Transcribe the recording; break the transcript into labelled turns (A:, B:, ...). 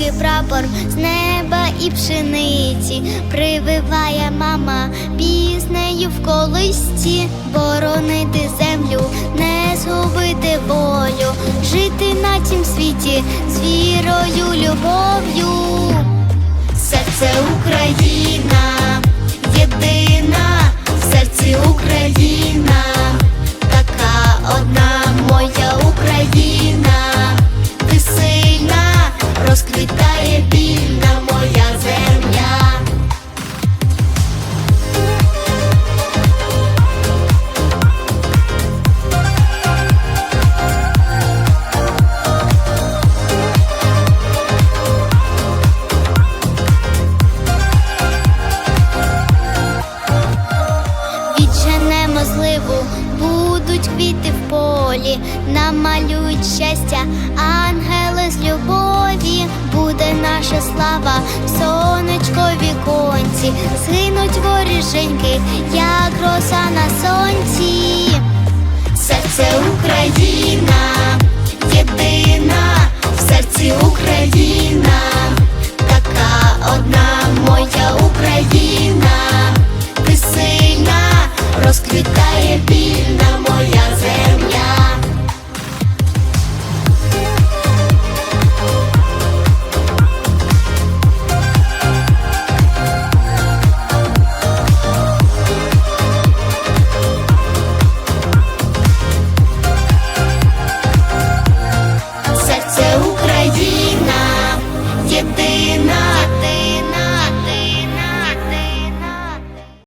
A: Вишиває прапор з неба і пшениці, прививає мама піснею в колисці, боронити землю, не згубити волю, жити на цім світі з вірою, любов'ю. Серце Україна, єдина, в серці Україна, така одна моя Україна, розквітає вільна моя земля. Відженемо зливу, будуть квіти в полі, намалюють щастя, буде наша слава, в сонечкові конці, згинуть воріженьки, як роса на сонці. Серце Україна, єдина, в серці Україна, така одна моя Україна, ти сильна, розквітає вільна моя